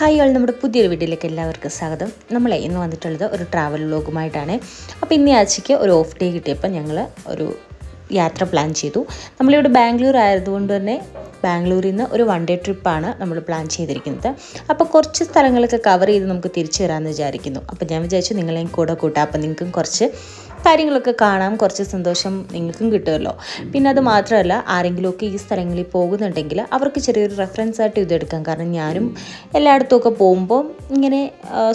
Hi ആൾ നമ്മുടെ പുതിയൊരു വീട്ടിലേക്ക് എല്ലാവർക്കും സ്വാഗതം. നമ്മൾ ഇന്ന് വന്നിട്ടുള്ളത് ഒരു ട്രാവൽ വ്ലോഗുമായിട്ടാണ് അപ്പോൾ ഇന്ന് ആഴ്ചയ്ക്ക് ഒരു ഓഫ് ഡേ കിട്ടിയപ്പോൾ ഞങ്ങൾ ഒരു യാത്ര പ്ലാൻ ചെയ്തു. നമ്മളിവിടെ ബാംഗ്ലൂർ ആയതുകൊണ്ട് തന്നെ ബാംഗ്ലൂരിൽ നിന്ന് ഒരു വൺ ഡേ ട്രിപ്പാണ് നമ്മൾ പ്ലാൻ ചെയ്തിരിക്കുന്നത്. അപ്പോൾ കുറച്ച് സ്ഥലങ്ങളൊക്കെ കവർ ചെയ്ത് നമുക്ക് തിരിച്ചു വരാമെന്ന് വിചാരിക്കുന്നു. അപ്പോൾ ഞാൻ വിചാരിച്ചു നിങ്ങളെയും കൂടെ കൂട്ടാം. അപ്പോൾ നിങ്ങൾക്കും കുറച്ച് കാര്യങ്ങളൊക്കെ കാണാൻ കുറച്ച് സന്തോഷം നിങ്ങൾക്കും കിട്ടുമല്ലോ. പിന്നെ അത് മാത്രമല്ല ആരെങ്കിലുമൊക്കെ ഈ സ്ഥലങ്ങളിൽ പോകുന്നുണ്ടെങ്കിൽ അവർക്ക് ചെറിയൊരു റെഫറൻസ് ആയിട്ട് ഇതെടുക്കാം. കാരണം ഞാനും എല്ലായിടത്തുമൊക്കെ പോകുമ്പോൾ ഇങ്ങനെ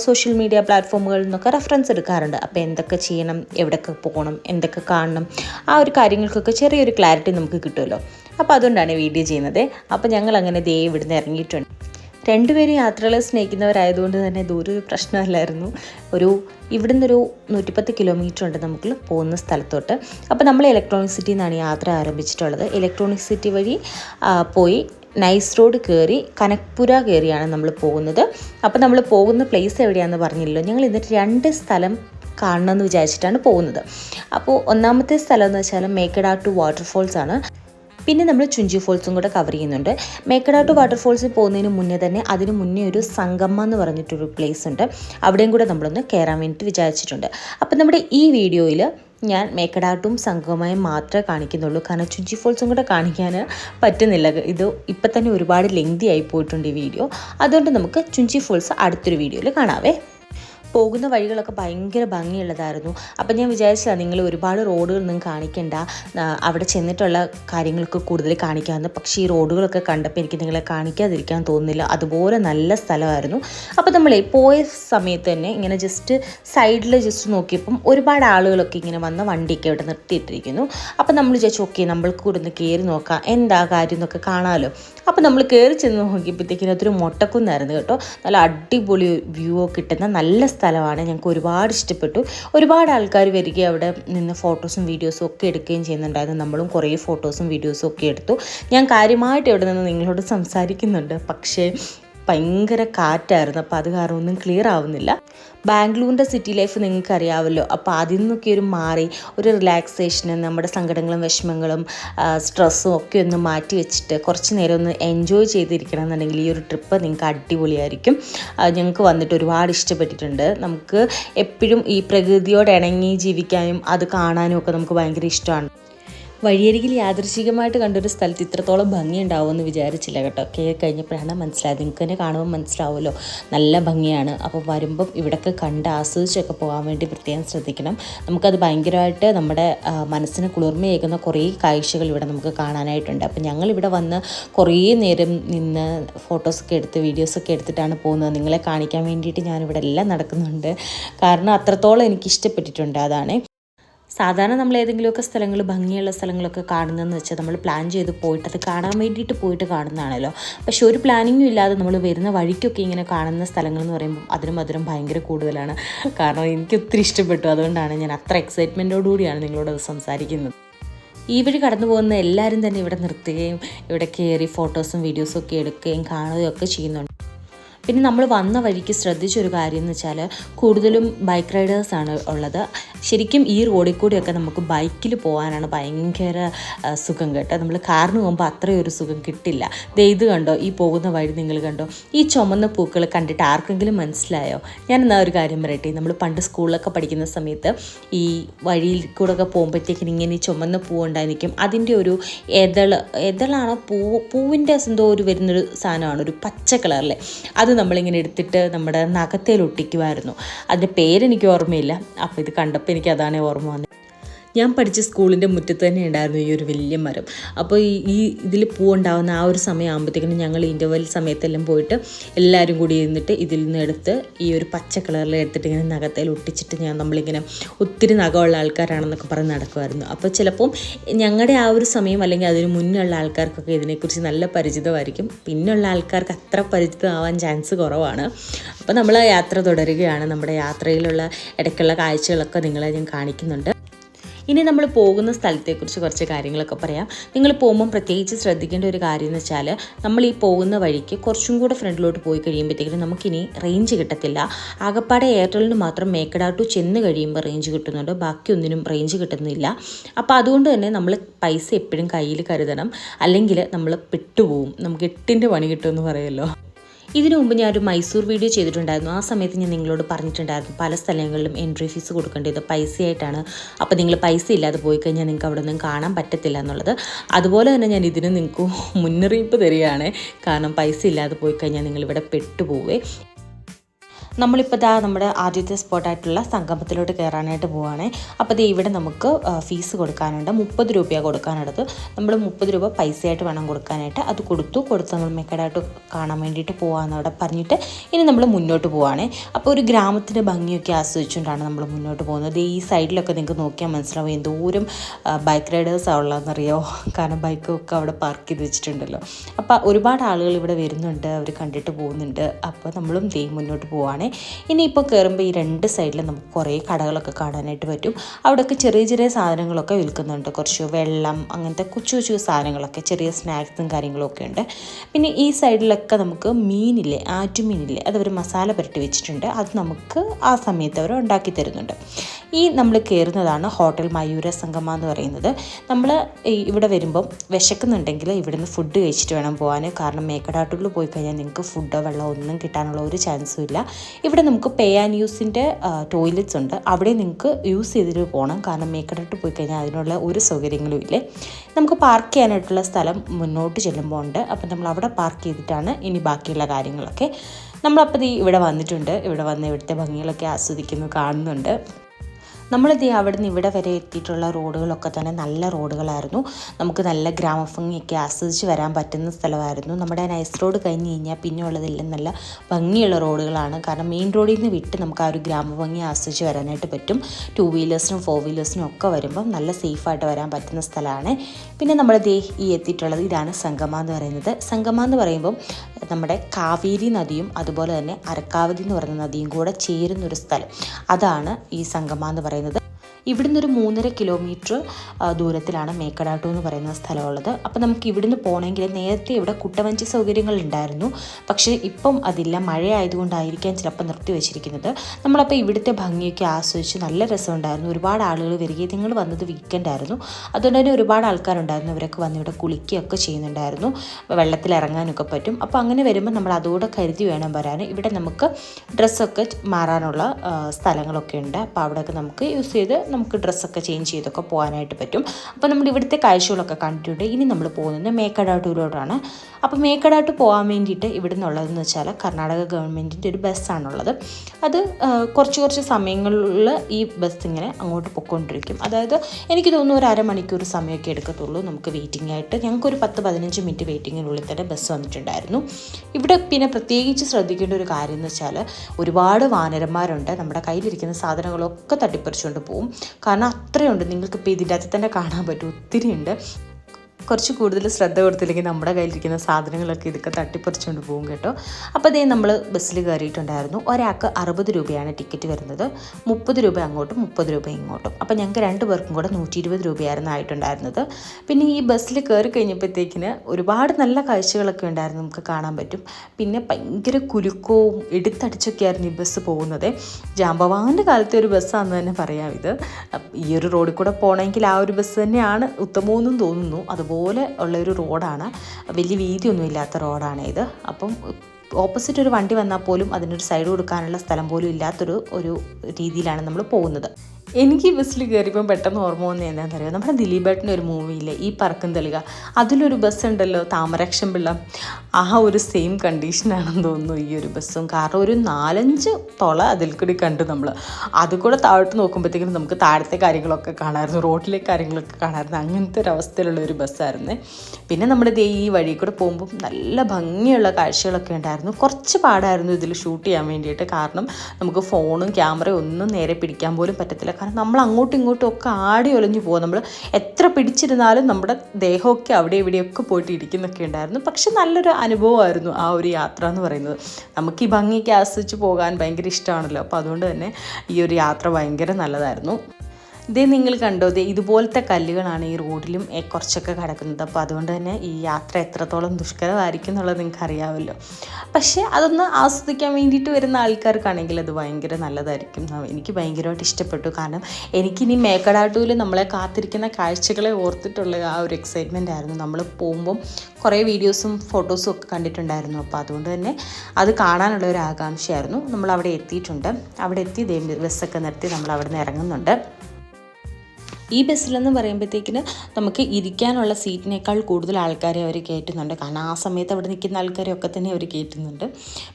സോഷ്യൽ മീഡിയ പ്ലാറ്റ്ഫോമുകളിൽ നിന്നൊക്കെ റെഫറൻസ് എടുക്കാറുണ്ട്. അപ്പോൾ എന്തൊക്കെ ചെയ്യണം എവിടെയൊക്കെ പോകണം എന്തൊക്കെ കാണണം ആ ഒരു കാര്യങ്ങൾക്കൊക്കെ ചെറിയൊരു ക്ലാരിറ്റി നമുക്ക് കിട്ടുമല്ലോ. അപ്പോൾ അതുകൊണ്ടാണ് വീഡിയോ ചെയ്യുന്നത്. അപ്പോൾ ഞങ്ങൾ അങ്ങനെ ദേ ഇവിടുന്ന് ഇറങ്ങിയിട്ടുണ്ട്. രണ്ടുപേരും യാത്രകളെ സ്നേഹിക്കുന്നവരായതുകൊണ്ട് തന്നെ ദൂരം ഒരു പ്രശ്നമല്ലായിരുന്നു. ഒരു ഇവിടുന്ന് ഒരു നൂറ്റിപ്പത്ത് കിലോമീറ്റർ ഉണ്ട് നമുക്ക് പോകുന്ന സ്ഥലത്തോട്ട്. അപ്പോൾ നമ്മൾ ഇലക്ട്രോണിക് സിറ്റിയിൽ നിന്നാണ് യാത്ര ആരംഭിച്ചിട്ടുള്ളത്. ഇലക്ട്രോണിക് സിറ്റി വഴി പോയി നൈസ് റോഡ് കയറി കനക്പുര കയറിയാണ് നമ്മൾ പോകുന്നത്. അപ്പോൾ നമ്മൾ പോകുന്ന പ്ലേസ് എവിടെയാണെന്ന് പറഞ്ഞില്ലല്ലോ. ഞങ്ങൾ എന്നിട്ട് രണ്ട് സ്ഥലം കാണണമെന്ന് വിചാരിച്ചിട്ടാണ് പോകുന്നത്. അപ്പോൾ ഒന്നാമത്തെ സ്ഥലം എന്ന് വെച്ചാൽ മേക്കഡ ടു വാട്ടർഫോൾസ് ആണ്. പിന്നെ നമ്മൾ ചുഞ്ചി ഫോൾസും കൂടെ കവർ ചെയ്യുന്നുണ്ട്. മേക്കഡ ടു വാട്ടർഫോൾസിൽ പോകുന്നതിന് മുന്നേ തന്നെ അതിന് മുന്നേ ഒരു സംഗമ്മ എന്ന് പറഞ്ഞിട്ടൊരു പ്ലേസ് ഉണ്ട്. അവിടെയും കൂടെ നമ്മളൊന്ന് കയറാൻ വേണ്ടിയിട്ട് വിചാരിച്ചിട്ടുണ്ട്. അപ്പം നമ്മുടെ ഈ വീഡിയോയിൽ ഞാൻ മേക്കഡാട്ടും സംഗമയും മാത്രമേ കാണിക്കുന്നുള്ളൂ. കാരണം ചുഞ്ചി ഫോൾസും കൂടെ കാണിക്കാൻ പറ്റുന്നില്ല. ഇത് ഇപ്പം തന്നെ ഒരുപാട് ലെങ്തി ആയി പോയിട്ടുണ്ട് ഈ വീഡിയോ. അതുകൊണ്ട് നമുക്ക് ചുഞ്ചി ഫോൾസ് അടുത്തൊരു വീഡിയോയിൽ കാണാവേ. പോകുന്ന വഴികളൊക്കെ ഭയങ്കര ഭംഗിയുള്ളതായിരുന്നു. അപ്പം ഞാൻ വിചാരിച്ചതാണ് നിങ്ങൾ ഒരുപാട് റോഡുകൾ നിങ്ങൾ കാണിക്കേണ്ട. അവിടെ ചെന്നിട്ടുള്ള കാര്യങ്ങൾക്ക് കൂടുതൽ കാണിക്കാമെന്ന്. പക്ഷേ ഈ റോഡുകളൊക്കെ കണ്ടപ്പോൾ എനിക്ക് നിങ്ങളെ കാണിക്കാതിരിക്കാൻ തോന്നുന്നില്ല. അതുപോലെ നല്ല സ്ഥലമായിരുന്നു. അപ്പോൾ നമ്മളെ പോയ സമയത്ത് തന്നെ ഇങ്ങനെ ജസ്റ്റ് സൈഡിൽ ജസ്റ്റ് നോക്കിയപ്പം ഒരുപാട് ആളുകളൊക്കെ ഇങ്ങനെ വന്ന വണ്ടിയൊക്കെ ഇവിടെ നിർത്തിയിട്ടിരിക്കുന്നു. അപ്പം നമ്മൾ വിചാരിച്ചു ഓക്കെ നമ്മൾക്ക് കൂടെ ഒന്ന് കയറി നോക്കാം. എന്താ കാര്യം എന്നൊക്കെ കാണാമല്ലോ അപ്പോൾ നമ്മൾ കയറി ചെന്ന് നോക്കിയപ്പോഴത്തേക്കിനും അതൊരു മൊട്ടക്കുന്നായിരുന്നു കേട്ടോ. നല്ല അടിപൊളി വ്യൂ ഒക്കെ കിട്ടുന്ന നല്ല സ്ഥലമാണ്. ഞങ്ങൾക്ക് ഒരുപാട് ഇഷ്ടപ്പെട്ടു. ഒരുപാട് ആൾക്കാർ വരികയും അവിടെ നിന്ന് ഫോട്ടോസും വീഡിയോസും ഒക്കെ എടുക്കുകയും ചെയ്യുന്നുണ്ടായിരുന്നു. നമ്മളും കുറേ ഫോട്ടോസും വീഡിയോസും ഒക്കെ എടുത്തു. ഞാൻ കാര്യമായിട്ട് ഇവിടെ നിന്ന് നിങ്ങളോട് സംസാരിക്കുന്നുണ്ട്. പക്ഷേ ഭയങ്കര കാറ്റായിരുന്നു. അപ്പോൾ അത് കാരണം ഒന്നും ക്ലിയർ ആവുന്നില്ല. ബാംഗ്ലൂരിന്റെ സിറ്റി ലൈഫ് നിങ്ങൾക്ക് അറിയാമല്ലോ അപ്പോൾ അതിൽ നിന്നൊക്കെ ഒരു മാറി ഒരു റിലാക്സേഷന് നമ്മുടെ സങ്കടങ്ങളും വിഷമങ്ങളും സ്ട്രെസ്സും ഒക്കെ ഒന്ന് മാറ്റി വെച്ചിട്ട് കുറച്ച് നേരം ഒന്ന് എൻജോയ് ചെയ്തിരിക്കണം എന്നുണ്ടെങ്കിൽ ഈ ഒരു ട്രിപ്പ് നിങ്ങൾക്ക് അടിപൊളിയായിരിക്കും. ഞങ്ങൾക്ക് വന്നിട്ട് ഒരുപാട് ഇഷ്ടപ്പെട്ടിട്ടുണ്ട്. നമുക്ക് എപ്പോഴും ഈ പ്രകൃതിയോട് ഇണങ്ങി ജീവിക്കാനും അത് കാണാനും ഒക്കെ നമുക്ക് ഭയങ്കര ഇഷ്ടമാണ്. വഴിയരികിൽ യാദൃശികമായിട്ട് കണ്ടൊരു സ്ഥലത്ത് ഇത്രത്തോളം ഭംഗി ഉണ്ടാവുമെന്ന് വിചാരിച്ചില്ല കേട്ടോ. കയറി കഴിഞ്ഞപ്പോഴാണ് മനസ്സിലായത്. നിങ്ങൾക്ക് തന്നെ കാണുമ്പോൾ മനസ്സിലാവുമല്ലോ. നല്ല ഭംഗിയാണ്. അപ്പോൾ വരുമ്പം ഇവിടൊക്കെ കണ്ട് ആസ്വദിച്ചൊക്കെ പോകാൻ വേണ്ടി പ്രത്യേകം ശ്രദ്ധിക്കണം. നമുക്കത് ഭയങ്കരമായിട്ട് നമ്മുടെ മനസ്സിന് കുളിർമയേകുന്ന കുറേ കാഴ്ചകൾ ഇവിടെ നമുക്ക് കാണാനായിട്ടുണ്ട്. അപ്പോൾ ഞങ്ങളിവിടെ വന്ന് കുറേ നേരം നിന്ന് ഫോട്ടോസൊക്കെ എടുത്ത് വീഡിയോസൊക്കെ എടുത്തിട്ടാണ് പോകുന്നത്. നിങ്ങളെ കാണിക്കാൻ വേണ്ടിയിട്ട് ഞാനിവിടെ എല്ലാം നടക്കുന്നുണ്ട്. കാരണം അത്രത്തോളം എനിക്ക് ഇഷ്ടപ്പെട്ടിട്ടുണ്ട് അതാണ് സാധാരണ നമ്മൾ ഏതെങ്കിലുമൊക്കെ സ്ഥലങ്ങൾ ഭംഗിയുള്ള സ്ഥലങ്ങളൊക്കെ കാണുന്നതെന്ന് വെച്ചാൽ നമ്മൾ പ്ലാൻ ചെയ്ത് പോയിട്ട് അത് കാണാൻ വേണ്ടിയിട്ട് പോയിട്ട് കാണുന്നതാണല്ലോ. പക്ഷെ ഒരു പ്ലാനിങ്ങും ഇല്ലാതെ നമ്മൾ വരുന്ന വഴിക്കൊക്കെ ഇങ്ങനെ കാണുന്ന സ്ഥലങ്ങൾ എന്ന് പറയുമ്പോൾ അതിനും മധുരം ഭയങ്കര കൂടുതലാണ്. കാരണം എനിക്ക് ഒത്തിരി ഇഷ്ടപ്പെട്ടു. അതുകൊണ്ടാണ് ഞാൻ അത്ര എക്സൈറ്റ്മെന്റോടു കൂടിയാണ് നിങ്ങളോട് അത് സംസാരിക്കുന്നത്. ഈ വഴി കടന്നു പോകുന്ന എല്ലാവരും തന്നെ ഇവിടെ നിർത്തുകയും ഇവിടെ കയറി ഫോട്ടോസും വീഡിയോസും ഒക്കെ എടുക്കുകയും കാണുകയും ഒക്കെ ചെയ്യുന്നുണ്ട്. പിന്നെ നമ്മൾ വന്ന വഴിക്ക് ശ്രദ്ധിച്ചൊരു കാര്യം എന്ന് വെച്ചാൽ കൂടുതലും ബൈക്ക് റൈഡേഴ്സാണ് ഉള്ളത്. ശരിക്കും ഈ റോഡിൽ കൂടിയൊക്കെ നമുക്ക് ബൈക്കിൽ പോകാനാണ് ഭയങ്കര സുഖം കേട്ടോ. നമ്മൾ കാറിന് പോകുമ്പോൾ അത്രയും ഒരു സുഖം കിട്ടില്ല. ഇത് കണ്ടോ? ഈ പോകുന്ന വഴി നിങ്ങൾ കണ്ടോ? ഈ ചുമന്ന പൂക്കൾ കണ്ടിട്ട് ആർക്കെങ്കിലും മനസ്സിലായോ? ഞാൻ എന്നാ ഒരു കാര്യം പറയട്ടെ. നമ്മൾ പണ്ട് സ്കൂളിലൊക്കെ പഠിക്കുന്ന സമയത്ത് ഈ വഴിയിൽ കൂടെ ഒക്കെ പോകുമ്പോഴത്തേക്കിന് ഇങ്ങനെ ചുമന്ന പൂ ഉണ്ടായിരിക്കും. അതിന്റെ ഒരു എതൾ എതളാണോ? പൂ പൂവിന്റെ എന്തോ ഒരു വരുന്നൊരു സാധനമാണ്. ഒരു പച്ച കളറിലെ. അത് നമ്മളിങ്ങനെ എടുത്തിട്ട് നമ്മുടെ നഖത്തേൽ ഒട്ടിക്കുമായിരുന്നു അതിന്റെ പേരെനിക്ക് ഓർമ്മയില്ല. അപ്പോൾ ഇത് കണ്ടപ്പോൾ എനിക്ക് അതാണ് ഓർമ്മ വന്നത്. ഞാൻ പഠിച്ച സ്കൂളിന്റെ മുറ്റത്ത് തന്നെ ഉണ്ടായിരുന്നു ഈ ഒരു വലിയ മരം. അപ്പോൾ ഈ ഈ ഇതിൽ പൂ ഉണ്ടാകുന്ന ആ ഒരു സമയം ആകുമ്പോഴത്തേക്കിനും ഞങ്ങൾ ഇന്റർവെൽ സമയത്തെല്ലാം പോയിട്ട് എല്ലാവരും കൂടി ഇരുന്നിട്ട് ഇതിൽ നിന്ന് എടുത്ത് ഈ ഒരു പച്ച കളറിൽ എടുത്തിട്ട് ഇങ്ങനെ നഖത്തേൽ ഒട്ടിച്ചിട്ട് ഞാൻ നമ്മളിങ്ങനെ ഒത്തിരി നഖമുള്ള ആൾക്കാരാണെന്നൊക്കെ പറഞ്ഞ് നടക്കുമായിരുന്നു. അപ്പോൾ ചിലപ്പം ഞങ്ങളുടെ ആ ഒരു സമയം അല്ലെങ്കിൽ അതിന് മുന്നുള്ള ആൾക്കാർക്കൊക്കെ ഇതിനെക്കുറിച്ച് നല്ല പരിചിതമായിരിക്കും. പിന്നുള്ള ആൾക്കാർക്ക് അത്ര പരിചിതമാവാൻ ചാൻസ് കുറവാണ്. അപ്പോൾ നമ്മൾ യാത്ര തുടരുകയാണ്. നമ്മുടെ യാത്രയിലുള്ള ഇടയ്ക്കുള്ള കാഴ്ചകളൊക്കെ നിങ്ങളെ ഞാൻ കാണിക്കുന്നുണ്ട്. ഇനി നമ്മൾ പോകുന്ന സ്ഥലത്തെക്കുറിച്ച് കുറച്ച് കാര്യങ്ങളൊക്കെ പറയാം. നിങ്ങൾ പോകുമ്പം പ്രത്യേകിച്ച് ശ്രദ്ധിക്കേണ്ട ഒരു കാര്യം എന്ന് വെച്ചാൽ നമ്മൾ ഈ പോകുന്ന വഴിക്ക് കുറച്ചും കൂടെ ഫ്രണ്ടിലോട്ട് പോയി കഴിയുമ്പോഴത്തേക്കും നമുക്കിനി റേഞ്ച് കിട്ടത്തില്ല. ആകപ്പാടെ എയർടെലിന് മാത്രം മേക്കഡ ടു ചെന്ന് കഴിയുമ്പോൾ റേഞ്ച് കിട്ടുന്നുണ്ട്. ബാക്കിയൊന്നിനും റേഞ്ച് കിട്ടുന്നില്ല. അപ്പോൾ അതുകൊണ്ട് തന്നെ നമ്മൾ പൈസ എപ്പോഴും കയ്യിൽ കരുതണം. അല്ലെങ്കിൽ നമ്മൾ പെട്ടുപോകും നമുക്ക് എട്ടിന്റെ പണി കിട്ടുമെന്ന് പറയുമല്ലോ. ഇതിനു മുമ്പ് ഞാൻ ഒരു മൈസൂർ വീഡിയോ ചെയ്തിട്ടുണ്ടായിരുന്നു. ആ സമയത്ത് ഞാൻ നിങ്ങളോട് പറഞ്ഞിട്ടുണ്ടായിരുന്നു. പല സ്ഥലങ്ങളിലും എൻട്രി ഫീസ് കൊടുക്കേണ്ടത് പൈസയായിട്ടാണ്. അപ്പോൾ നിങ്ങൾ പൈസ ഇല്ലാതെ പോയി കഴിഞ്ഞാൽ നിങ്ങൾക്ക് അവിടെ ഒന്നും കാണാൻ പറ്റത്തില്ല എന്നുള്ളത്. അതുപോലെ തന്നെ ഞാൻ ഇതിന് നിങ്ങൾക്ക് മുന്നറിയിപ്പ് തരികയാണ്. കാരണം പൈസ ഇല്ലാതെ പോയി കഴിഞ്ഞാൽ നിങ്ങൾ ഇവിടെ പെട്ടുപോവേ. നമ്മളിപ്പോൾ ഇതാ നമ്മുടെ ആദ്യത്തെ സ്പോട്ടായിട്ടുള്ള സംഗമത്തിലോട്ട് കയറാനായിട്ട് പോവുകയാണേ അപ്പോൾ ദേ ഇവിടെ നമുക്ക് ഫീസ് കൊടുക്കാനുണ്ട്. മുപ്പത് രൂപയാണ് കൊടുക്കാനുള്ളത്. നമ്മൾ മുപ്പത് രൂപ പൈസയായിട്ട് വേണം കൊടുക്കാനായിട്ട്. അത് കൊടുത്തു കൊടുത്ത് നമ്മൾ മെക്കഡായിട്ട് കാണാൻ വേണ്ടിയിട്ട് പോകാമെന്ന് അവിടെ പറഞ്ഞിട്ട് ഇനി നമ്മൾ മുന്നോട്ട് പോവുകയാണേ അപ്പോൾ ഒരു ഗ്രാമത്തിന്റെ ഭംഗിയൊക്കെ ആസ്വദിച്ചുകൊണ്ടാണ് നമ്മൾ മുന്നോട്ട് പോകുന്നത്. ഈ സൈഡിലൊക്കെ നിങ്ങൾക്ക് നോക്കിയാൽ മനസ്സിലാവും എന്തോരം ബൈക്ക് റൈഡേഴ്സാണ് ഉള്ളതെന്നറിയോ കാരണം ബൈക്കൊക്കെ അവിടെ പാർക്ക് ചെയ്ത് വെച്ചിട്ടുണ്ടല്ലോ. അപ്പോൾ ഒരുപാട് ആളുകൾ ഇവിടെ വരുന്നുണ്ട്. അവർ കണ്ടിട്ട് പോകുന്നുണ്ട്. അപ്പോൾ നമ്മളും ദേ മുന്നോട്ട് പോവുകയാണേ ഇനിയിപ്പോൾ കയറുമ്പോൾ ഈ രണ്ട് സൈഡിലും നമുക്ക് കുറേ കടകളൊക്കെ കാണാനായിട്ട് പറ്റും. അവിടെയൊക്കെ ചെറിയ ചെറിയ സാധനങ്ങളൊക്കെ വിൽക്കുന്നുണ്ട്. കുറച്ച് വെള്ളം അങ്ങനത്തെ കൊച്ചു കൊച്ചു സാധനങ്ങളൊക്കെ ചെറിയ സ്നാക്സും കാര്യങ്ങളൊക്കെ ഉണ്ട്. പിന്നെ ഈ സൈഡിലൊക്കെ നമുക്ക് മീനില്ലേ ആറ്റുമീനില്ലേ അത് അവർ മസാല പുരട്ടി വെച്ചിട്ടുണ്ട്. അത് നമുക്ക് ആ സമയത്ത് അവർ ഉണ്ടാക്കി തരുന്നുണ്ട്. ഈ നമ്മൾ കയറുന്നതാണ് ഹോട്ടൽ മയൂര സംഗമ എന്ന് പറയുന്നത്. നമ്മൾ ഇവിടെ വരുമ്പം വിശക്കുന്നുണ്ടെങ്കിൽ ഇവിടുന്ന് ഫുഡ് കഴിച്ചിട്ട് വേണം പോകാൻ കാരണം മേക്കടാട്ടുള്ളിൽ പോയി കഴിഞ്ഞാൽ നിങ്ങൾക്ക് ഫുഡോ വെള്ളമോ ഒന്നും കിട്ടാനുള്ള ഒരു ചാൻസും ഇല്ല. ഇവിടെ നമുക്ക് പേ ആൻഡ് യൂസിന്റെ ടോയ്ലറ്റ്സ് ഉണ്ട്. അവിടെ നിങ്ങൾക്ക് യൂസ് ചെയ്തിട്ട് പോകണം കാരണം മേക്കടട്ട് പോയി കഴിഞ്ഞാൽ അതിനുള്ള ഒരു സൗകര്യങ്ങളും ഇല്ലേ? നമുക്ക് പാർക്ക് ചെയ്യാനായിട്ടുള്ള സ്ഥലം മുന്നോട്ട് ചെല്ലുമ്പോൾ ഉണ്ട്. അപ്പം നമ്മൾ അവിടെ പാർക്ക് ചെയ്തിട്ടാണ് ഇനി ബാക്കിയുള്ള കാര്യങ്ങളൊക്കെ. നമ്മളപ്പോൾ ഇവിടെ വന്നിട്ടുണ്ട്. ഇവിടെ വന്ന് ഇവിടുത്തെ ഭംഗികളൊക്കെ ആസ്വദിക്കുന്നു കാണുന്നുണ്ട്. നമ്മളിത് അവിടെ നിന്ന് ഇവിടെ വരെ എത്തിയിട്ടുള്ള റോഡുകളൊക്കെ തന്നെ നല്ല റോഡുകളായിരുന്നു. നമുക്ക് നല്ല ഗ്രാമഭംഗിയൊക്കെ ആസ്വദിച്ച് വരാൻ പറ്റുന്ന സ്ഥലമായിരുന്നു. നമ്മുടെ നൈസ് റോഡ് കഴിഞ്ഞ് കഴിഞ്ഞാൽ പിന്നെ ഉള്ളതെല്ലാം നല്ല ഭംഗിയുള്ള റോഡുകളാണ്. കാരണം മെയിൻ റോഡിൽ നിന്ന് വിട്ട് നമുക്ക് ആ ഒരു ഗ്രാമഭംഗി ആസ്വദിച്ച് വരാനായിട്ട് പറ്റും. ടു വീലേഴ്സിനും ഫോർ വീലേഴ്സിനും ഒക്കെ വരുമ്പം നല്ല സേഫായിട്ട് വരാൻ പറ്റുന്ന സ്ഥലമാണ്. പിന്നെ നമ്മൾ ദേ ഈ എത്തിയിട്ടുള്ളത് ഇതാണ് സംഗമ എന്ന് പറയുന്നത്. സംഗമ എന്ന് പറയുമ്പം നമ്മുടെ കാവേരി നദിയും അതുപോലെ തന്നെ അരക്കാവതി എന്ന് പറയുന്ന നദിയും കൂടെ ചേരുന്നൊരു സ്ഥലം. അതാണ് ഈ സംഗമ എന്ന് പറയുന്നത്. ഇവിടുന്ന് ഒരു മൂന്നര കിലോമീറ്റർ ദൂരത്തിലാണ് മേക്കടാട്ടു എന്ന് പറയുന്ന സ്ഥലമുള്ളത്. അപ്പോൾ നമുക്ക് ഇവിടുന്ന് പോകണമെങ്കിൽ നേരത്തെ ഇവിടെ കുട്ടവഞ്ചി സൗകര്യങ്ങൾ ഉണ്ടായിരുന്നു പക്ഷേ ഇപ്പം അതില്ല. മഴ ആയതുകൊണ്ടായിരിക്കാം ചിലപ്പോൾ നിർത്തി വെച്ചിരിക്കുന്നത്. നമ്മളപ്പോൾ ഇവിടുത്തെ ഭംഗിയൊക്കെ ആസ്വദിച്ച് നല്ല രസമുണ്ടായിരുന്നു. ഒരുപാട് ആളുകൾ വരികയും നിങ്ങൾ വന്നത് വീക്കെൻഡ് ആയിരുന്നു. അതുകൊണ്ട് തന്നെ ഒരുപാട് ആൾക്കാരുണ്ടായിരുന്നു. അവരൊക്കെ വന്ന് ഇവിടെ കുളിക്കുകയൊക്കെ ചെയ്യുന്നുണ്ടായിരുന്നു. വെള്ളത്തിൽ ഇറങ്ങാനൊക്കെ പറ്റും. അപ്പോൾ അങ്ങനെ വരുമ്പോൾ നമ്മൾ അതുകൂടെ കരുതി വേണം വരാൻ. ഇവിടെ നമുക്ക് ഡ്രസ്സൊക്കെ മാറാനുള്ള സ്ഥലങ്ങളൊക്കെ ഉണ്ട്. അപ്പോൾ അവിടെയൊക്കെ നമുക്ക് യൂസ് ചെയ്ത് നമുക്ക് ഡ്രസ്സൊക്കെ ചേഞ്ച് ചെയ്തൊക്കെ പോകാനായിട്ട് പറ്റും. അപ്പോൾ നമ്മൾ ഇവിടുത്തെ കാഴ്ചകളൊക്കെ കണ്ടിട്ടുണ്ട്. ഇനി നമ്മൾ പോകുന്നത് മേക്കടാട്ടൂരോടാണ് അപ്പോൾ മേക്കടാട്ട് പോകാൻ വേണ്ടിയിട്ട് ഇവിടെ നിന്നുള്ളതെന്ന് വെച്ചാൽ കർണാടക ഗവൺമെന്റിന്റെ ഒരു ബസ്സാണുള്ളത് അത് കുറച്ച് കുറച്ച് സമയങ്ങളിൽ ഈ ബസ് ഇങ്ങനെ അങ്ങോട്ട് പൊയ്ക്കൊണ്ടിരിക്കും. അതായത് എനിക്ക് തോന്നുന്നു ഒരു അരമണിക്കൂർ സമയമൊക്കെ എടുക്കത്തുള്ളൂ. നമുക്ക് വെയിറ്റിംഗ് ആയിട്ട്. ഞങ്ങൾക്കൊരു പത്ത് പതിനഞ്ച് മിനിറ്റ് വെയിറ്റിങ്ങിനുള്ളിൽ തന്നെ ബസ് വന്നിട്ടുണ്ടായിരുന്നു. ഇവിടെ പിന്നെ പ്രത്യേകിച്ച് ശ്രദ്ധിക്കേണ്ട ഒരു കാര്യം എന്ന് വെച്ചാൽ ഒരുപാട് വാനരന്മാരുണ്ട്. നമ്മുടെ കയ്യിലിരിക്കുന്ന സാധനങ്ങളൊക്കെ തട്ടിപ്പറിച്ചുകൊണ്ട് പോകും കാരണം അത്രയുണ്ട്. നിങ്ങൾക്ക് ഇപ്പോൾ ഇതിന്റെ അകത്ത് തന്നെ കാണാൻ പറ്റും. ഒത്തിരി ഉണ്ട് കുറച്ച് കൂടുതൽ ശ്രദ്ധ കൊടുത്തില്ലെങ്കിൽ നമ്മുടെ കയ്യിലിരിക്കുന്ന സാധനങ്ങളൊക്കെ ഇതൊക്കെ തട്ടിപ്പറിച്ചുകൊണ്ട് പോകും കേട്ടോ. അപ്പോൾ അതേ നമ്മൾ ബസ്സിൽ കയറിയിട്ടുണ്ടായിരുന്നു. ഒരാൾക്ക് അറുപത് രൂപയാണ് ടിക്കറ്റ് വരുന്നത്. മുപ്പത് രൂപ അങ്ങോട്ടും മുപ്പത് രൂപ ഇങ്ങോട്ടും. അപ്പോൾ ഞങ്ങൾക്ക് രണ്ട് പേർക്കും കൂടെ നൂറ്റി ഇരുപത് രൂപയായിരുന്നു ആയിട്ടുണ്ടായിരുന്നത്. പിന്നെ ഈ ബസ്സിൽ കയറി കഴിഞ്ഞപ്പോഴത്തേക്കിന് ഒരുപാട് നല്ല കാഴ്ചകളൊക്കെ ഉണ്ടായിരുന്നു നമുക്ക് കാണാൻ പറ്റും. പിന്നെ ഭയങ്കര കുലുക്കവും എടുത്തടിച്ചൊക്കെയായിരുന്നു ഈ ബസ് പോകുന്നത്. ജാമ്പവാന്റെ കാലത്തെ ഒരു ബസ്സാണെന്ന് തന്നെ പറയാം ഇത്. ഈ ഒരു റോഡിൽ കൂടെ പോകണമെങ്കിൽ ആ ഒരു ബസ് തന്നെയാണ് ഉത്തമമെന്നും തോന്നുന്നു. അതുപോലെ ഉള്ള ഒരു റോഡാണ്. വലിയ വീതിയൊന്നും ഇല്ലാത്ത റോഡാണ് ഇത്. അപ്പം ഓപ്പോസിറ്റ് ഒരു വണ്ടി വന്നാൽ പോലും അതിനൊരു സൈഡ് കൊടുക്കാനുള്ള സ്ഥലം പോലും ഇല്ലാത്തൊരു ഒരു രീതിയിലാണ് നമ്മൾ പോകുന്നത്. എനിക്ക് ബസ്സിൽ കയറിയപ്പോൾ പെട്ടെന്ന് ഓർമ്മ വന്നത് എന്താണെന്നറിയോ? നമ്മുടെ ദിലീപേട്ടന്റെ ഒരു മൂവിയില്ലേ ഈ പറക്കും തെളിക അതിലൊരു ബസ് ഉണ്ടല്ലോ താമരക്ഷം പിള്ള. ആ ഒരു സെയിം കണ്ടീഷനാണെന്ന് തോന്നുന്നു ഈ ഒരു ബസ്സും. കാരണം ഒരു നാലഞ്ച് തുള അതിൽ കൂടി കണ്ടു നമ്മൾ അത് കൂടെ താഴോട്ട് നോക്കുമ്പോഴത്തേക്കും നമുക്ക് താഴത്തെ കാര്യങ്ങളൊക്കെ കാണാമായിരുന്നു റോഡിലെ കാര്യങ്ങളൊക്കെ കാണാമായിരുന്നു. അങ്ങനത്തെ ഒരു അവസ്ഥയിലുള്ള ഒരു ബസ്സായിരുന്നു. പിന്നെ നമ്മുടെ ദേ ഈ വഴി കൂടെ പോകുമ്പോൾ നല്ല ഭംഗിയുള്ള കാഴ്ചകളൊക്കെ ഉണ്ടായിരുന്നു. കുറച്ച് പാടായിരുന്നു ഇതിൽ ഷൂട്ട് ചെയ്യാൻ വേണ്ടിയിട്ട്. കാരണം നമുക്ക് ഫോണും ക്യാമറയും ഒന്നും നേരെ പിടിക്കാൻ പോലും പറ്റത്തില്ല. കാരണം നമ്മൾ അങ്ങോട്ടും ഇങ്ങോട്ടും ഒക്കെ ആടി ഒലഞ്ഞു പോകും. നമ്മൾ എത്ര പിടിച്ചിരുന്നാലും നമ്മുടെ ദേഹമൊക്കെ അവിടെ ഇവിടെയൊക്കെ പോയിട്ട് ഇരിക്കുന്നൊക്കെ ഉണ്ടായിരുന്നു. പക്ഷെ നല്ലൊരു അനുഭവമായിരുന്നു ആ ഒരു യാത്ര എന്ന് പറയുന്നത്. നമുക്ക് ഈ ഭംഗിക്ക് ആസ്വദിച്ച് പോകാൻ ഭയങ്കര ഇഷ്ടമാണല്ലോ. അപ്പോൾ അതുകൊണ്ട് തന്നെ ഈ ഒരു യാത്ര ഭയങ്കര നല്ലതായിരുന്നു. ഇതേ നിങ്ങൾ കണ്ടോ ഇത് ഇതുപോലത്തെ കല്ലുകളാണ് ഈ റോഡിലും കുറച്ചൊക്കെ കിടക്കുന്നത്. അപ്പോൾ അതുകൊണ്ട് തന്നെ ഈ യാത്ര എത്രത്തോളം ദുഷ്കരമായിരിക്കും എന്നുള്ളത് നിങ്ങൾക്ക് അറിയാമല്ലോ. പക്ഷേ അതൊന്ന് ആസ്വദിക്കാൻ വേണ്ടിയിട്ട് വരുന്ന ആൾക്കാർക്കാണെങ്കിൽ അത് ഭയങ്കര നല്ലതായിരിക്കും. എനിക്ക് ഭയങ്കരമായിട്ട് ഇഷ്ടപ്പെട്ടു. കാരണം എനിക്കിനി മേക്കടാട്ടൂവിൽ നമ്മളെ കാത്തിരിക്കുന്ന കാഴ്ചകളെ ഓർത്തിട്ടുള്ള ആ ഒരു എക്സൈറ്റ്മെന്റ് ആയിരുന്നു. നമ്മൾ പോകുമ്പം കുറേ വീഡിയോസും ഫോട്ടോസും ഒക്കെ കണ്ടിട്ടുണ്ടായിരുന്നു. അപ്പോൾ അതുകൊണ്ട് തന്നെ അത് കാണാനുള്ള ഒരു ആകാംക്ഷയായിരുന്നു. നമ്മൾ അവിടെ എത്തിയിട്ടുണ്ട്. അവിടെ എത്തി ബസ്സൊക്കെ നിർത്തി നമ്മൾ അവിടെ നിന്ന് ഇറങ്ങുന്നുണ്ട്. ഈ ബസ്സിലെന്ന് പറയുമ്പോഴത്തേക്കിന് നമുക്ക് ഇരിക്കാനുള്ള സീറ്റിനേക്കാൾ കൂടുതൽ ആൾക്കാരെ അവർ കയറ്റുന്നുണ്ട്. കാരണം ആ സമയത്ത് അവിടെ നിൽക്കുന്ന ആൾക്കാരെയൊക്കെ തന്നെ അവർ കയറ്റുന്നുണ്ട്.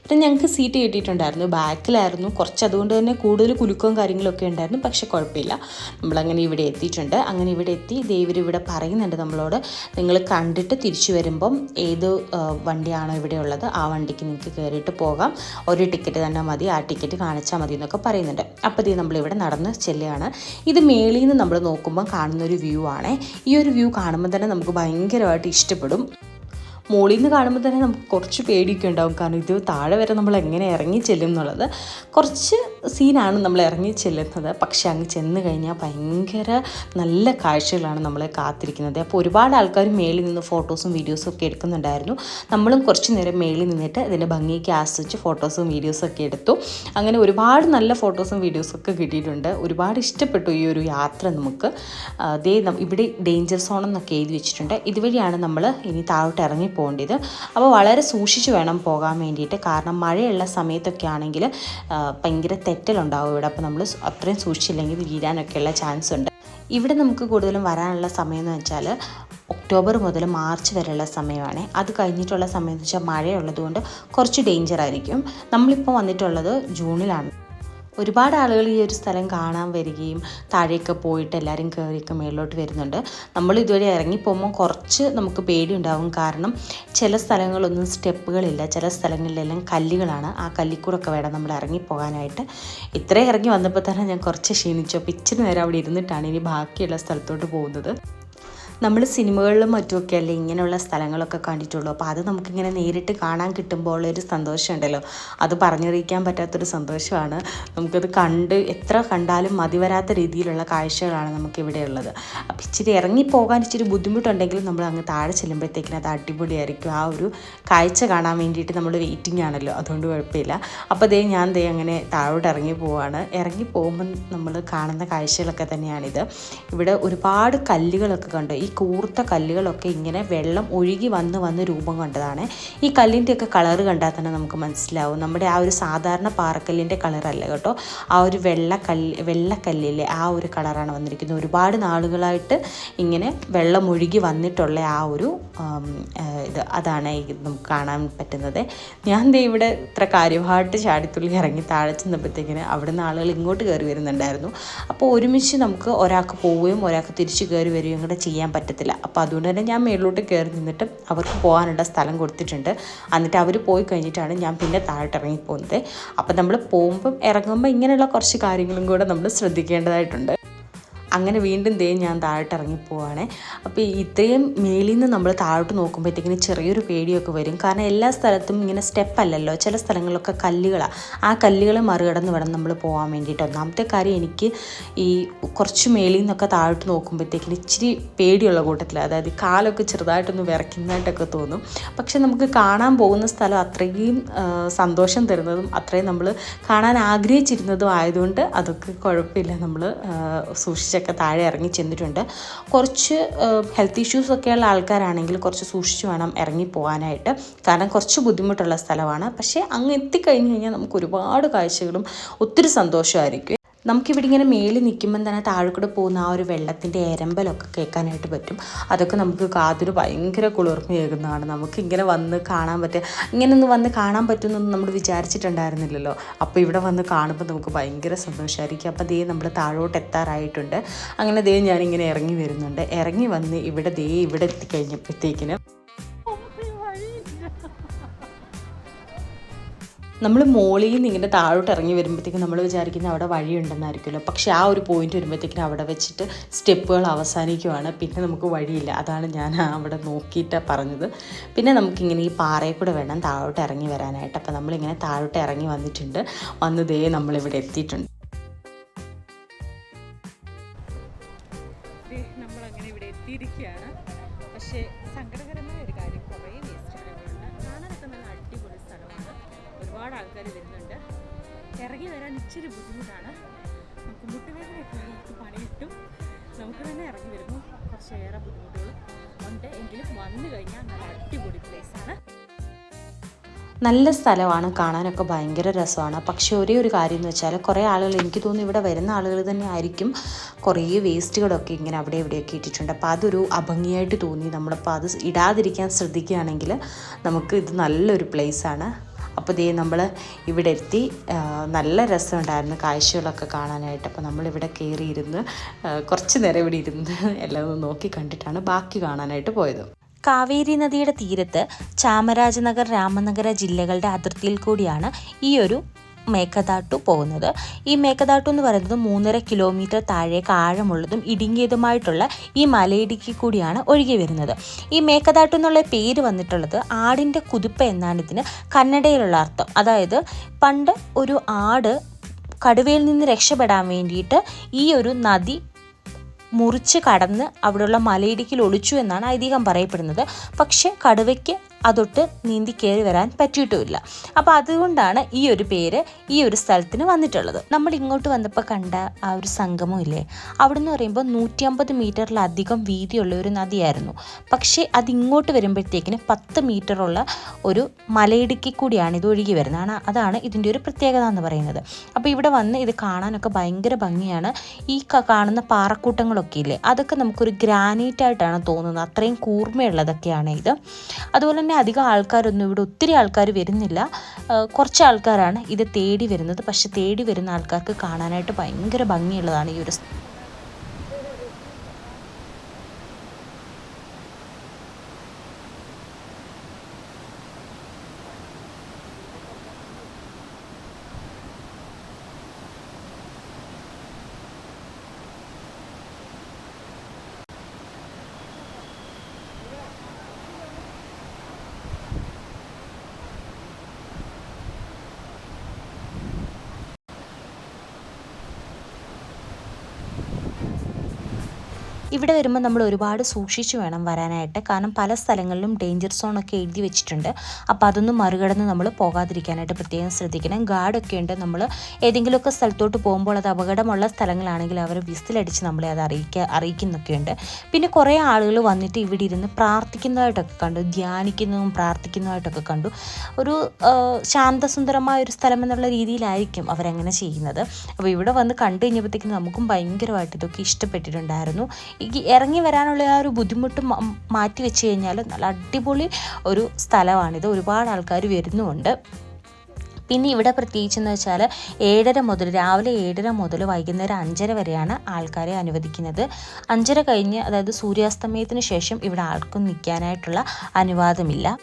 പിന്നെ ഞങ്ങൾക്ക് സീറ്റ് കിട്ടിയിട്ടുണ്ടായിരുന്നു. ബാക്കിലായിരുന്നു. കുറച്ച് അതുകൊണ്ട് തന്നെ കൂടുതൽ കുലുക്കവും കാര്യങ്ങളൊക്കെ ഉണ്ടായിരുന്നു. പക്ഷെ കുഴപ്പമില്ല. നമ്മളങ്ങനെ ഇവിടെ എത്തിയിട്ടുണ്ട്. അങ്ങനെ ഇവിടെ എത്തി ദേവരിവിടെ പറയുന്നുണ്ട് നമ്മളോട് നിങ്ങൾ കണ്ടിട്ട് തിരിച്ചു വരുമ്പം ഏത് വണ്ടിയാണോ ഇവിടെ ഉള്ളത് ആ വണ്ടിക്ക് നിങ്ങൾക്ക് കയറിയിട്ട് പോകാം. ഒരു ടിക്കറ്റ് തന്നെ മതി ആ ടിക്കറ്റ് കാണിച്ചാൽ മതി എന്നൊക്കെ പറയുന്നുണ്ട്. അപ്പോൾ ഇത് നമ്മളിവിടെ നടന്ന് ചെല്ലുകയാണ്. ഇത് മേളിൽ നിന്ന് നമ്മൾ നോക്കുമ്പോൾ കാണുന്ന ഒരു വ്യൂ ആണ്. ഈ ഒരു വ്യൂ കാണുമ്പോൾ തന്നെ നമുക്ക് ഭയങ്കരമായിട്ട് ഇഷ്ടപ്പെടും. മുകളിൽ നിന്ന് കാണുമ്പോൾ തന്നെ നമുക്ക് കുറച്ച് പേടിയൊക്കെ ഉണ്ടാവും. കാരണം ഇത് താഴെ വരെ നമ്മൾ എങ്ങനെ ഇറങ്ങി ചെല്ലും എന്നുള്ളത്. കുറച്ച് സീനാണ് നമ്മൾ ഇറങ്ങി ചെല്ലുന്നത്. പക്ഷെ അങ്ങ് ചെന്ന് കഴിഞ്ഞാൽ ഭയങ്കര നല്ല കാഴ്ചകളാണ് നമ്മളെ കാത്തിരിക്കുന്നത്. അപ്പോൾ ഒരുപാട് ആൾക്കാർ മേളിൽ നിന്ന് ഫോട്ടോസും വീഡിയോസും ഒക്കെ എടുക്കുന്നുണ്ടായിരുന്നു. നമ്മളും കുറച്ച് നേരം മേളിൽ നിന്നിട്ട് ഇതിന്റെ ഭംഗിക്ക് ആസ്വദിച്ച് ഫോട്ടോസും വീഡിയോസും ഒക്കെ എടുത്തു. അങ്ങനെ ഒരുപാട് നല്ല ഫോട്ടോസും വീഡിയോസും ഒക്കെ കിട്ടിയിട്ടുണ്ട്. ഒരുപാട് ഇഷ്ടപ്പെട്ടു ഈ ഒരു യാത്ര നമുക്ക്. ദേ ഇവിടെ ഡേഞ്ചർ സോൺ എന്നൊക്കെ എഴുതി വെച്ചിട്ടുണ്ട്. ഇതുവഴിയാണ് നമ്മൾ ഇനി താഴോട്ട് ഇറങ്ങി പോകേണ്ടത്. അപ്പോൾ വളരെ സൂക്ഷിച്ച് വേണം പോകാൻ വേണ്ടിയിട്ട്. കാരണം മഴയുള്ള സമയത്തൊക്കെ ആണെങ്കിൽ ഭയങ്കര തെറ്റലുണ്ടാവും ഇവിടെ. അപ്പോൾ നമ്മൾ അത്രയും സൂക്ഷിച്ചില്ലെങ്കിൽ വീഴാനൊക്കെയുള്ള ചാൻസ് ഉണ്ട്. ഇവിടെ നമുക്ക് കൂടുതലും വരാനുള്ള സമയം എന്ന് വെച്ചാൽ ഒക്ടോബർ മുതൽ മാർച്ച് വരെയുള്ള സമയമാണ്. അത് കഴിഞ്ഞിട്ടുള്ള സമയം എന്ന് വെച്ചാൽ മഴയുള്ളതുകൊണ്ട് കുറച്ച് ഡേഞ്ചർ ആയിരിക്കും. നമ്മളിപ്പോൾ വന്നിട്ടുള്ളത് ജൂണിലാണ്. ഒരുപാട് ആളുകൾ ഈ ഒരു സ്ഥലം കാണാൻ വരികയും താഴേക്ക് പോയിട്ട് എല്ലാവരും കയറിയൊക്കെ മേളിലോട്ട് വരുന്നുണ്ട്. നമ്മൾ ഇതുവരെ ഇറങ്ങിപ്പോകുമ്പോൾ കുറച്ച് നമുക്ക് പേടി പേടിയുണ്ടാവും. കാരണം ചില സ്ഥലങ്ങളൊന്നും സ്റ്റെപ്പുകളില്ല. ചില സ്ഥലങ്ങളിലെല്ലാം കല്ലുകളാണ്. ആ കല്ലിക്കൂടൊക്കെ വേണം നമ്മൾ ഇറങ്ങി പോകാനായിട്ട്. ഇത്രയും ഇറങ്ങി വന്നപ്പോൾ തന്നെ ഞാൻ കുറച്ച് ക്ഷീണിച്ചു. അപ്പോൾ ഇച്ചിരി നേരം അവിടെ ഇരുന്നിട്ടാണ് ഇനി ബാക്കിയുള്ള സ്ഥലത്തോട്ട് പോകുന്നത്. നമ്മൾ സിനിമകളിലും മറ്റുമൊക്കെ അല്ലേ ഇങ്ങനെയുള്ള സ്ഥലങ്ങളൊക്കെ കണ്ടിട്ടുള്ളൂ. അപ്പോൾ അത് നമുക്കിങ്ങനെ നേരിട്ട് കാണാൻ കിട്ടുമ്പോൾ ഉള്ളൊരു സന്തോഷമുണ്ടല്ലോ. അത് പറഞ്ഞറിയിക്കാൻ പറ്റാത്തൊരു സന്തോഷമാണ്. നമുക്കത് കണ്ട് എത്ര കണ്ടാലും മതി വരാത്ത രീതിയിലുള്ള കാഴ്ചകളാണ് നമുക്കിവിടെ ഉള്ളത്. അപ്പോൾ ഇച്ചിരി ഇറങ്ങിപ്പോകാൻ ഇച്ചിരി ബുദ്ധിമുട്ടുണ്ടെങ്കിലും നമ്മൾ അങ്ങ് താഴെ ചെല്ലുമ്പോഴത്തേക്കിനും അത് അടിപൊളിയായിരിക്കും. ആ ഒരു കാഴ്ച കാണാൻ വേണ്ടിയിട്ട് നമ്മൾ വെയിറ്റിംഗ് ആണല്ലോ. അതുകൊണ്ട് കുഴപ്പമില്ല. അപ്പോൾ ദേ ഞാൻ ദേ അങ്ങനെ താഴോട്ട് ഇറങ്ങി പോവാണ്. ഇറങ്ങി പോകുമ്പോൾ നമ്മൾ കാണുന്ന കാഴ്ചകളൊക്കെ തന്നെയാണിത്. ഇവിടെ ഒരുപാട് കല്ലുകളൊക്കെ കണ്ടു. ഈ കൂർത്ത കല്ലുകളൊക്കെ ഇങ്ങനെ വെള്ളം ഒഴുകി വന്ന് വന്ന് രൂപം കണ്ടതാണ്. ഈ കല്ലിന്റെയൊക്കെ കളർ കണ്ടാൽ തന്നെ നമുക്ക് മനസ്സിലാവും. നമ്മുടെ ആ ഒരു സാധാരണ പാറക്കല്ലിന്റെ കളറല്ല കേട്ടോ. ആ ഒരു വെള്ള കല്ല് വെള്ളക്കല്ലിലെ ആ ഒരു കളറാണ് വന്നിരിക്കുന്നത്. ഒരുപാട് നാളുകളായിട്ട് ഇങ്ങനെ വെള്ളം ഒഴുകി വന്നിട്ടുള്ള ആ ഒരു ഇത് അതാണ് നമുക്ക് കാണാൻ പറ്റുന്നത്. ഞാൻ ദേ ഇവിടെ ഇത്ര കാര്യമായിട്ട് ചാടിത്തുള്ളി ഇറങ്ങി താഴെ ചെന്നപ്പോഴത്തേക്കിന് അവിടുന്ന് ആളുകൾ ഇങ്ങോട്ട് കയറി വരുന്നുണ്ടായിരുന്നു. അപ്പോൾ ഒരുമിച്ച് നമുക്ക് ഒരാൾക്ക് പോവുകയും ഒരാൾക്ക് തിരിച്ച് കയറി വരികയും കൂടെ ചെയ്യാൻ പറ്റത്തില്ല. അപ്പോൾ അതുകൊണ്ട് തന്നെ ഞാൻ മേളിലോട്ട് കയറി നിന്നിട്ട് അവർക്ക് പോകാനുള്ള സ്ഥലം കൊടുത്തിട്ടുണ്ട്. എന്നിട്ട് അവർ പോയി കഴിഞ്ഞിട്ടാണ് ഞാൻ പിന്നെ താഴോട്ട് ഇറങ്ങി പോകുന്നത് അപ്പോൾ നമ്മൾ പോകുമ്പം ഇറങ്ങുമ്പോൾ ഇങ്ങനെയുള്ള കുറച്ച് കാര്യങ്ങളും കൂടെ നമ്മൾ ശ്രദ്ധിക്കേണ്ടതായിട്ടുണ്ട്. അങ്ങനെ വീണ്ടും ദേ ഞാൻ താഴോട്ട് ഇറങ്ങി പോവാണ്. അപ്പോൾ ഇത്രയും മേളിൽ നിന്ന് നമ്മൾ താഴോട്ട് നോക്കുമ്പോഴത്തേക്കിന് ചെറിയൊരു പേടിയൊക്കെ വരും. കാരണം എല്ലാ സ്ഥലത്തും ഇങ്ങനെ സ്റ്റെപ്പ് അല്ലല്ലോ. ചില സ്ഥലങ്ങളിലൊക്കെ കല്ലുകളാണ് ആ കല്ലുകളെ മറികടന്ന് വേണം നമ്മൾ പോകാൻ വേണ്ടിയിട്ട്. ഒന്നാമത്തെ കാര്യം എനിക്ക് ഈ കുറച്ച് മേളിൽ നിന്നൊക്കെ താഴോട്ട് നോക്കുമ്പോഴത്തേക്കിന് ഇച്ചിരി പേടിയുള്ള കൂട്ടത്തിൽ അതായത് കാലൊക്കെ ചെറുതായിട്ടൊന്ന് വിറയ്ക്കുന്നതായിട്ടൊക്കെ തോന്നും. പക്ഷെ നമുക്ക് കാണാൻ പോകുന്ന സ്ഥലം അത്രയും സന്തോഷം തരുന്നതും അത്രയും നമ്മൾ കാണാൻ ആഗ്രഹിച്ചിരുന്നതും ആയതുകൊണ്ട് അതൊക്കെ കുഴപ്പമില്ല. നമ്മൾ സൂക്ഷിച്ചൊക്കെ താഴെ ഇറങ്ങി ചെന്നിട്ടുണ്ട്. കുറച്ച് ഹെൽത്ത് ഇഷ്യൂസ് ഒക്കെയുള്ള ആൾക്കാരാണെങ്കിൽ കുറച്ച് സൂക്ഷിച്ച് വേണം ഇറങ്ങി പോകാനായിട്ട്. കാരണം കുറച്ച് ബുദ്ധിമുട്ടുള്ള സ്ഥലമാണ്. പക്ഷേ അങ്ങ് എത്തിക്കഴിഞ്ഞ് കഴിഞ്ഞാൽ നമുക്ക് ഒരുപാട് കാഴ്ചകളും ഒത്തിരി സന്തോഷമായിരിക്കും. നമുക്കിവിടെ ഇങ്ങനെ മേളിൽ നിൽക്കുമ്പം തന്നെ താഴെക്കൂടെ പോകുന്ന ആ ഒരു വെള്ളത്തിന്റെ എരമ്പലൊക്കെ കേൾക്കാനായിട്ട് പറ്റും. അതൊക്കെ നമുക്ക് കാതിന് ഭയങ്കര കുളിർമയേകുന്നതാണ് നമുക്ക് ഇങ്ങനെ വന്ന് കാണാൻ പറ്റുക ഇങ്ങനെ ഒന്ന് വന്ന് കാണാൻ പറ്റുമെന്നൊന്നും നമ്മൾ വിചാരിച്ചിട്ടുണ്ടായിരുന്നില്ലല്ലോ. അപ്പോൾ ഇവിടെ വന്ന് കാണുമ്പോൾ നമുക്ക് ഭയങ്കര സന്തോഷമായിരിക്കും അപ്പോൾ ദേ നമ്മൾ താഴോട്ട് എത്താറായിട്ടുണ്ട്. അങ്ങനെ ദേ ഞാനിങ്ങനെ ഇറങ്ങി വരുന്നുണ്ട്. ഇറങ്ങി വന്ന് ഇവിടെ ദേ ഇവിടെ എത്തിക്കഴിഞ്ഞപ്പോഴത്തേക്കിന് നമ്മൾ മോളിൽ നിന്ന് ഇങ്ങനെ താഴോട്ട് ഇറങ്ങി വരുമ്പോഴത്തേക്കും നമ്മൾ വിചാരിക്കുന്ന അവിടെ വഴിയുണ്ടെന്നായിരിക്കുമല്ലോ. പക്ഷേ ആ ഒരു പോയിന്റ് വരുമ്പോഴത്തേക്കും അവിടെ വെച്ചിട്ട് സ്റ്റെപ്പുകൾ അവസാനിക്കുവാണ്. പിന്നെ നമുക്ക് വഴിയില്ല. അതാണ് ഞാൻ അവിടെ നോക്കിയിട്ട് പറഞ്ഞത്. പിന്നെ നമുക്കിങ്ങനെ ഈ പാറയിൽ കൂടെ വേണം താഴോട്ട് ഇറങ്ങി വരാനായിട്ട്. അപ്പോൾ നമ്മളിങ്ങനെ താഴോട്ട് ഇറങ്ങി വന്നിട്ടുണ്ട്. വന്നതേ നമ്മളിവിടെ എത്തിയിട്ടുണ്ട്. നമ്മളങ്ങനെ ഇവിടെ എത്തിയിരിക്കുകയാണ്. ഇച്ചിരി ബുദ്ധിമുട്ടാണ്. നമുക്ക് മുട്ടുവേദനയൊക്കെ നമുക്ക് നമുക്ക് തന്നെ ഇറങ്ങി വരുമ്പോൾ കുറച്ചേറെ ബുദ്ധിമുട്ടുകൾ ഉണ്ട്. എങ്കിലും വന്നു കഴിഞ്ഞാൽ നല്ല അടിപൊളി പ്ലേസാണ് നല്ല സ്ഥലമാണ്. കാണാനൊക്കെ ഭയങ്കര രസമാണ്. പക്ഷേ ഒരേ ഒരു കാര്യം എന്ന് വെച്ചാൽ കുറേ ആളുകൾ എനിക്ക് തോന്നുന്നു ഇവിടെ വരുന്ന ആളുകൾ തന്നെ ആയിരിക്കും കുറേ വേസ്റ്റുകളൊക്കെ ഇങ്ങനെ അവിടെ ഇവിടെയൊക്കെ ഇട്ടിട്ടുണ്ട്. അപ്പോൾ അതൊരു അഭംഗിയായിട്ട് തോന്നി. നമ്മളപ്പോൾ അത് ഇടാതിരിക്കാൻ ശ്രദ്ധിക്കുകയാണെങ്കിൽ നമുക്ക് ഇത് നല്ലൊരു പ്ലേസാണ് അപ്പോൾ ദേ നമ്മൾ ഇവിടെ എത്തി. നല്ല രസമുണ്ടായിരുന്നു കാഴ്ചകളൊക്കെ കാണാനായിട്ട്. അപ്പോൾ നമ്മളിവിടെ കയറിയിരുന്ന് കുറച്ച് നേരം ഇവിടെ ഇരുന്ന് എല്ലാം ഒന്ന് നോക്കി കണ്ടിട്ടാണ് ബാക്കി കാണാനായിട്ട് പോയത്. കാവേരി നദിയുടെ തീരത്ത് ചാമരാജനഗർ രാമനഗര ജില്ലകളുടെ അതിർത്തിയിൽ കൂടിയാണ് ഈ ഒരു മേഘദാട്ടു പോകുന്നത്. ഈ മേക്കതാട്ടു എന്ന് പറയുന്നത് മൂന്നര കിലോമീറ്റർ താഴേക്ക് ആഴമുള്ളതും ഇടുങ്ങിയതുമായിട്ടുള്ള ഈ മലയിടുക്കി കൂടിയാണ് ഒഴുകി വരുന്നത്. ഈ മേക്കതാട്ടു എന്നുള്ള പേര് വന്നിട്ടുള്ളത് ആടിന്റെ കുതിപ്പ് എന്നാണ് ഇതിന് കന്നഡയിലുള്ള അർത്ഥം. അതായത് പണ്ട് ഒരു ആട് കടുവയിൽ നിന്ന് രക്ഷപ്പെടാൻ വേണ്ടിയിട്ട് ഈ ഒരു നദി മുറിച്ച് കടന്ന് അവിടെയുള്ള മലയിടുക്കിൽ ഒളിച്ചു എന്നാണ് ഐതിഹ്യം പറയപ്പെടുന്നത്. പക്ഷേ കടുവയ്ക്ക് അതൊട്ട് നീന്തി കയറി വരാൻ പറ്റിയിട്ടുമില്ല. അപ്പോൾ അതുകൊണ്ടാണ് ഈ ഒരു പേര് ഈ ഒരു സ്ഥലത്തിന് വന്നിട്ടുള്ളത്. നമ്മൾ ഇങ്ങോട്ട് വന്നപ്പോൾ കണ്ട ആ ഒരു സംഗമം ഇല്ലേ അവിടെ എന്ന് പറയുമ്പോൾ നൂറ്റി അമ്പത് മീറ്ററിലധികം വീതിയുള്ള ഒരു നദിയായിരുന്നു. പക്ഷേ അത് ഇങ്ങോട്ട് വരുമ്പോഴത്തേക്കിന് പത്ത് മീറ്ററുള്ള ഒരു മലയിടുക്കി കൂടിയാണ് ഇത് ഒഴുകി വരുന്നത്. ആണ് അതാണ് ഇതിന്റെ ഒരു പ്രത്യേകത എന്ന് പറയുന്നത്. അപ്പോൾ ഇവിടെ വന്ന് ഇത് കാണാനൊക്കെ ഭയങ്കര ഭംഗിയാണ്. ഈ കാണുന്ന പാറക്കൂട്ടങ്ങളൊക്കെ ഇല്ലേ? അതൊക്കെ നമുക്കൊരു ഗ്രാനൈറ്റ് ആയിട്ടാണ് തോന്നുന്നത്. അത്രയും കൂർമ്മയുള്ളതൊക്കെയാണ് ഇത്. അതുപോലെ തന്നെ അധികം ആൾക്കാരൊന്നും ഇവിടെ ഒത്തിരി ആൾക്കാർ വരുന്നില്ല. കുറച്ച് ആൾക്കാരാണ് ഇത് തേടി വരുന്നത്. പക്ഷെ തേടി വരുന്ന ആൾക്കാർക്ക് കാണാനായിട്ട് ഭയങ്കര ഭംഗിയുള്ളതാണ് ഈ ഒരു ഇവിടെ വരുമ്പോൾ നമ്മൾ ഒരുപാട് സൂക്ഷിച്ച് വേണം വരാനായിട്ട്. കാരണം പല സ്ഥലങ്ങളിലും ഡേഞ്ചർ സോൺ ഒക്കെ എഴുതി വെച്ചിട്ടുണ്ട്. അപ്പോൾ അതൊന്നും മറികടന്ന് നമ്മൾ പോകാതിരിക്കാനായിട്ട് പ്രത്യേകം ശ്രദ്ധിക്കണം. ഗാർഡൊക്കെ ഉണ്ട്. നമ്മൾ ഏതെങ്കിലുമൊക്കെ സ്ഥലത്തോട്ട് പോകുമ്പോൾ അത് അപകടമുള്ള സ്ഥലങ്ങളാണെങ്കിൽ അവർ വിസിലടിച്ച് നമ്മളെ അത് അറിയിക്കുക അറിയിക്കുന്നൊക്കെയുണ്ട് പിന്നെ കുറേ ആളുകൾ വന്നിട്ട് ഇവിടെ ഇരുന്ന് പ്രാർത്ഥിക്കുന്നതായിട്ടൊക്കെ കണ്ടു. ധ്യാനിക്കുന്നതും പ്രാർത്ഥിക്കുന്നതായിട്ടൊക്കെ കണ്ടു. ഒരു ശാന്തസുന്ദരമായ ഒരു സ്ഥലം എന്നുള്ള രീതിയിലായിരിക്കും അവരങ്ങനെ ചെയ്യുന്നത്. അപ്പോൾ ഇവിടെ വന്ന് കണ്ടു കഴിഞ്ഞപ്പോഴത്തേക്കും നമുക്കും ഭയങ്കരമായിട്ട് ഇതൊക്കെ ഇഷ്ടപ്പെട്ടിട്ടുണ്ടായിരുന്നു. ഇറങ്ങി വരാനുള്ള ആ ഒരു ബുദ്ധിമുട്ട് മാറ്റി വെച്ച് കഴിഞ്ഞാൽ നല്ല അടിപൊളി ഒരു സ്ഥലമാണിത് ഒരുപാട് ആൾക്കാർ വരുന്നുമുണ്ട്. പിന്നെ ഇവിടെ പ്രത്യേകിച്ച് എന്ന് വെച്ചാൽ ഏഴര മുതൽ രാവിലെ ഏഴര മുതൽ വൈകുന്നേരം അഞ്ചര വരെയാണ് ആൾക്കാരെ അനുവദിക്കുന്നത്. അഞ്ചര കഴിഞ്ഞ് അതായത് സൂര്യാസ്തമയത്തിന് ശേഷം ഇവിടെ ആർക്കും നിൽക്കാനായിട്ടുള്ള അനുവാദമില്ല.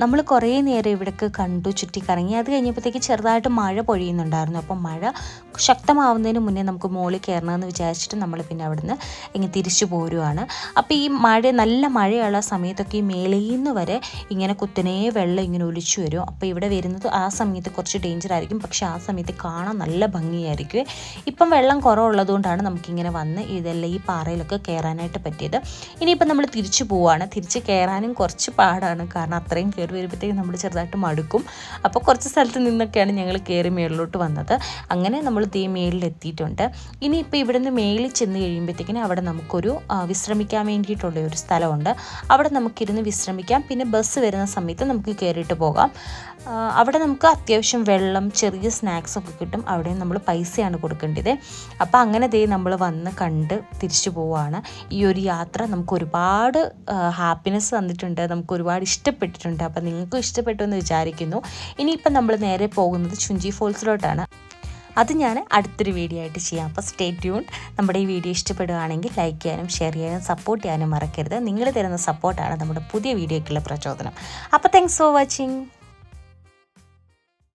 നമ്മൾ കുറേ നേരം ഇവിടേക്ക് കണ്ടു ചുറ്റിക്കറങ്ങി. അത് കഴിഞ്ഞപ്പോഴത്തേക്ക് ചെറുതായിട്ട് മഴ പൊഴിയുന്നുണ്ടായിരുന്നു. അപ്പം മഴ ശക്തമാവുന്നതിന് മുന്നേ നമുക്ക് മുകളിൽ കയറണമെന്ന് വിചാരിച്ചിട്ട് നമ്മൾ പിന്നെ അവിടുന്ന് ഇങ്ങനെ തിരിച്ചു പോരുവാണ്. അപ്പോൾ ഈ മഴ നല്ല മഴയുള്ള സമയത്തൊക്കെ ഈ മേളിൽ നിന്ന് വരെ ഇങ്ങനെ കുത്തനെ വെള്ളം ഇങ്ങനെ ഒലിച്ചു വരും. അപ്പോൾ ഇവിടെ വരുന്നത് ആ സമയത്ത് കുറച്ച് ഡേഞ്ചർ ആയിരിക്കും. പക്ഷേ ആ സമയത്ത് കാണാൻ നല്ല ഭംഗിയായിരിക്കും. ഇപ്പം വെള്ളം കുറവുള്ളതുകൊണ്ടാണ് നമുക്കിങ്ങനെ വന്ന് ഇതെല്ലാം ഈ പാറയിലൊക്കെ കയറാനായിട്ട് പറ്റിയത്. ഇനിയിപ്പം നമ്മൾ തിരിച്ചു പോവാണ്. തിരിച്ച് കയറാനും കുറച്ച് പാടാണ്. കാരണം അത്രയും കയറി വരുമ്പോഴത്തേക്കും നമ്മൾ ചെറുതായിട്ട് മടുക്കും. അപ്പോൾ കുറച്ച് സ്ഥലത്ത് നിന്നൊക്കെയാണ് ഞങ്ങൾ കയറി മേളിലോട്ട് വന്നത്. അങ്ങനെ നമ്മൾ തീ മേളിൽ എത്തിയിട്ടുണ്ട്. ഇനിയിപ്പോൾ ഇവിടുന്ന് മേളിൽ ചെന്ന് കഴിയുമ്പോഴത്തേക്കിനും അവിടെ നമുക്കൊരു വിശ്രമിക്കാൻ വേണ്ടിയിട്ടുള്ള ഒരു സ്ഥലമുണ്ട്. അവിടെ നമുക്കിരുന്ന് വിശ്രമിക്കാം. പിന്നെ ബസ് വരുന്ന സമയത്ത് നമുക്ക് കയറിയിട്ട് പോകാം. അവിടെ നമുക്ക് അത്യാവശ്യം വെള്ളം ചെറിയ സ്നാക്സ് ഒക്കെ കിട്ടും. അവിടെ നമ്മൾ പൈസയാണ് കൊടുക്കേണ്ടത്. അപ്പോൾ അങ്ങനെ ദേ നമ്മൾ വന്ന് കണ്ട് തിരിച്ചു പോവുകയാണ് ഈ ഒരു യാത്ര നമുക്ക് ഒരുപാട് ഹാപ്പിനെസ് തന്നിട്ടുണ്ട്. നമുക്ക് ഒരുപാട് ഇഷ്ടപ്പെട്ടിട്ടുണ്ട്. നിങ്ങൾക്കും ഇഷ്ടപ്പെട്ടു എന്ന് വിചാരിക്കുന്നു. ഇനിയിപ്പം നമ്മൾ നേരെ പോകുന്നത് ചുഞ്ചി ഫോൾസിലോട്ടാണ്. അത് ഞാൻ അടുത്തൊരു വീഡിയോ ആയിട്ട് ചെയ്യാം. അപ്പോൾ സ്റ്റേ ട്യൂൺ നമ്മുടെ ഈ വീഡിയോ ഇഷ്ടപ്പെടുകയാണെങ്കിൽ ലൈക്ക് ചെയ്യാനും ഷെയർ ചെയ്യാനും സപ്പോർട്ട് ചെയ്യാനും മറക്കരുത്. നിങ്ങൾ തരുന്ന സപ്പോർട്ടാണ് നമ്മുടെ പുതിയ വീഡിയോയ്ക്കുള്ള പ്രചോദനം. അപ്പോൾ താങ്ക്സ് ഫോർ വാച്ചിങ്